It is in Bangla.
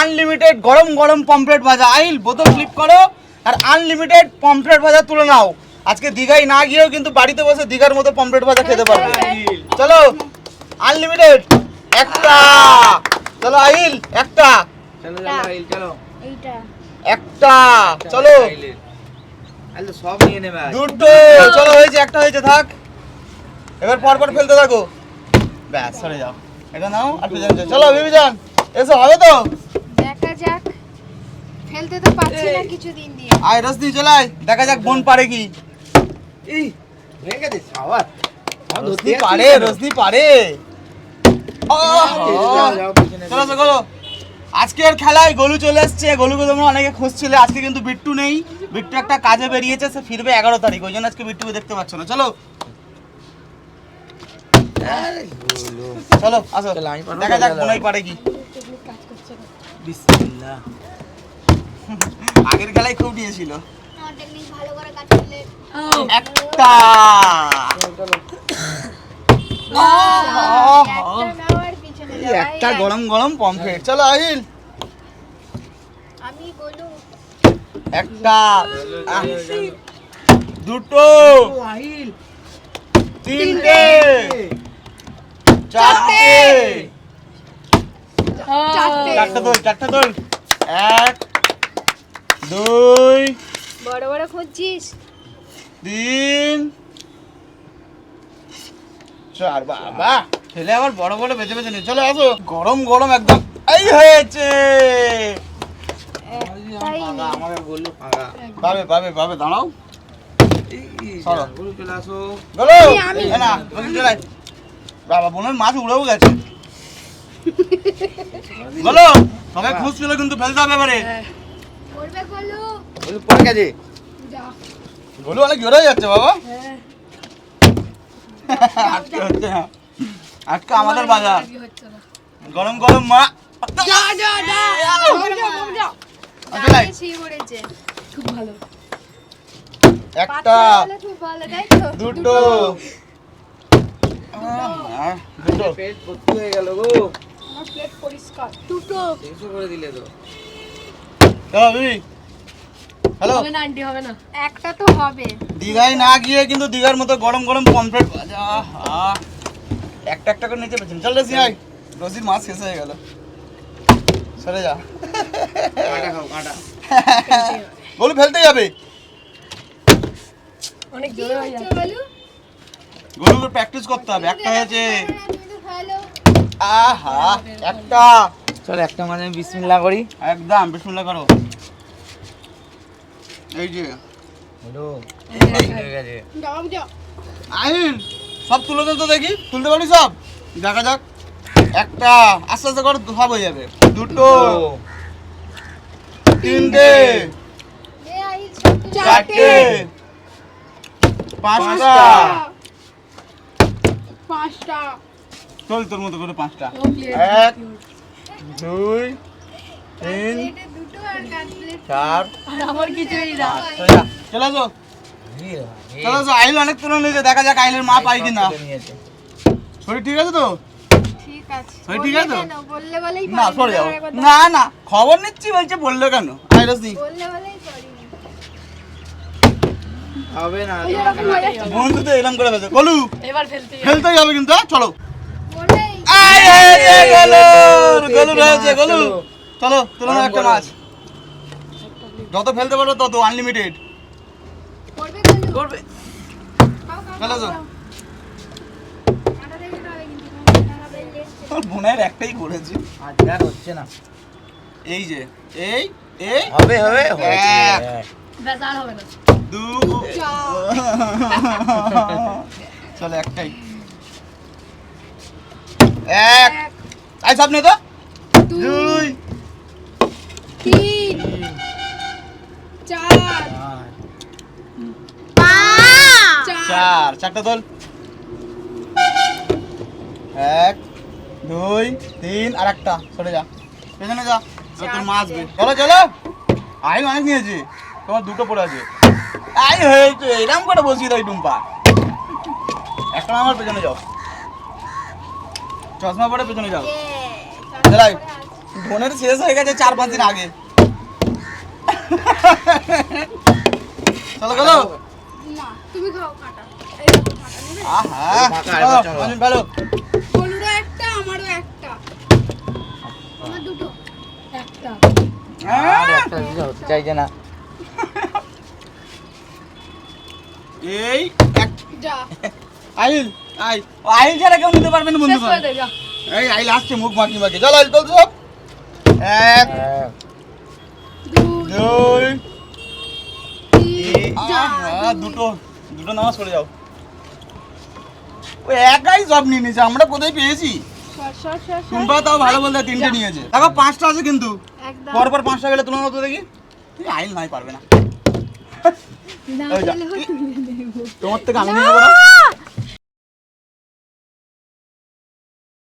আনলিমিটেড গরম গরম পমফ্রেট ভাজা আইল বোতল ফ্লিপ করো আর আনলিমিটেড পমফ্রেট ভাজা তুলে নাও আজকে দীঘায় না গিয়েও কিন্তু বাড়িতে বসে দীঘার মতো পমফ্রেট ভাজা খেতে পারবে চলো আনলিমিটেড একটা চলো আইল একটা চলো চলো আইল চলো এইটা একটা চলো আইলের। আইল তো সব নিয়ে নেবে দুটো চলো হয়েছে একটা হয়েছে থাক এবার পর পর ফেলতে থাকো ব্যাস সরে যাও এটা নাও আর। চলো বিবিজান এসো হবে তো যাক ফেলতে তো পাচ্ছি না কিছুদিন দিয়ে। আয় রসদি চলাই দেখা যাক বোন পারে কি। এই গেছে সাওয়ার রসদি পারে রসদি পারে। চলো চলো আজকের খেলায় গোলু চলে এসছে। গোলুকে তোমরা অনেকে খুঁজছিলে। আজকে কিন্তু বিট্টু নেই। বিট্টু একটা কাজে বেরিয়েছে সে ফিরবে এগারো তারিখ। ওই জন্য আজকে বিট্টুকে দেখতে পাচ্ছ না। চলো। চলো আসো। দেখা যাক পারে কি। বিসমিল্লাহ। আগের খেলায় খুব দিয়েছিল। একটা। একটা। গরম গরম পমফ্রেট। চলো আহিল। আমি বলু। একটা। দুটো। আহিল। তিনটে। চারটে। চারটে চারটে দোল চারটে দোল। এক দুই বড় বড় খুঁজছিস? তিন চার বাবা। ছেলে আবার বড় বড় বেঁচে বেঁচে নিয়ে চলে আসো। গরম গরম একদম। এই হয়েছে। আমাকে বলল ফাঁকা পাবে পাবে পাবে দাঁড়াও। বাবা বোনের মাছ উড়েও গেছে। বলো সবাই খুঁজছিল কিন্তু ফেলতে হবে এবারে। পড়ে গেছে। অনেক জোরে যাচ্ছে বাবা। আজকে হচ্ছে আজকে আমাদের বাজার। গরম গরম মা। যা যা যা। লাই। ছি পড়েছে। খুব ভালো। একটা দুটো। দুটো। পেট ভর্তি হয়ে গেল গো। আমার প্লেট পরিষ্কার। দুটো। শেষও করে দিলে তো। চলো হ্যালো হবে না আন্টি হবে না। একটা তো হবে। দীঘায় না গিয়ে কিন্তু দীঘার মতো গরম গরম পমফ্রেট একটা একটা করে নিচে পেয়েছেন চল রসি আয় রসির মাছ শেষ হয়ে গেল। সরে যা। কাঁটা খাও কাঁটা। বলু ফেলতে যাবে অনেক জোরে হয়ে যাচ্ছে। বলু। প্র্যাকটিস করতে হবে। একটা হয়েছে। আহা একটা। চল একটা মাঝে আমি বিসমিল্লাহ করি। একদম বিসমুল্লাহ করো। এই যে। হয়ে আহিল সব তুলে দেন তো দেখি তুলতে পারি সব? দেখা যাক। একটা আস্তে আস্তে করে সব হয়ে যাবে। দুটো। তিনটে। চারটে। পাঁচটা। পাঁচটা। চল তোর মতো করে পাঁচটা। এক দুই তিন চার আমার কিছুই না। চলে যা। চলে আসো। চলে আসো আহিল অনেক তুলে নিয়েছে দেখা যাক আহিলের মা পাই কিনা। শরীর ঠিক আছে তো? ঠিক আছে। ওই ঠিক আছে তো? বললে কেন? বললে বলেই না সরে যাও না না খবর নিচ্ছি বলছে বলল কেন? আইরসি বললে হবে না বন্ধু তো এরকম করে ফেলছে। বলু এবার ফেলতে খেলতেই হবে কিন্তু হ্যাঁ? চলো একটা মাছ। যত ফেলতে পারো তত আনলিমিটেড করবে চলো। বোনের একটাই করেছি। আর হচ্ছে না। এই যে এই এই। হবে হবে এক। ব্যাস হবে না। দু। চলো একটাই। এক। আই সামনে তো। দুই তিন চার চার চার। চারটা দল। এক দুই তিন আর একটা। সরে যা। পেছনে যা। তোর মা আসবে। চলো চলো। আই অনেক নিয়েছি। তোমার দুটো পড়ে আছে। আই হয়েছে। এরকম করে বসিয়ে দাও এই টুম্পা। একটা আমার পেছনে যাও। চশমা পরে পেছনে যাও। বোনের শেষ হয়ে গেছে চার পাঁচ দিন আগে। চলো চলো। তুমি খাও কাটা। এই দেখো কাটা। নেবে আহা ফাঁকা, চলো, এবার চলো। অনিল ভালো। গোলুরও একটা আমারও একটা। আমার দুটো। একটা। আর একটা হতে চাইছে না। এই আইল আই ও আইল ছাড়া কেউ নিতে পারবে না বন্ধু এই আইল আসছে মুখ মাখি মাখি। চলো আইল চলছো এক। দুই দুটো দুটো নামাজ পড়ে যাও। ও একাই সব নিয়ে নিয়েছে আমরা কোথায় পেয়েছি? টুম্পা তাও ভালো বলতে তিনটে নিয়েছে। দেখো পাঁচটা আছে কিন্তু। পর পর পাঁচটা গেলে তুলনা তো দেখি। এই আইল নাই পারবে না। তোমার থেকে আমি নেব না? আহ!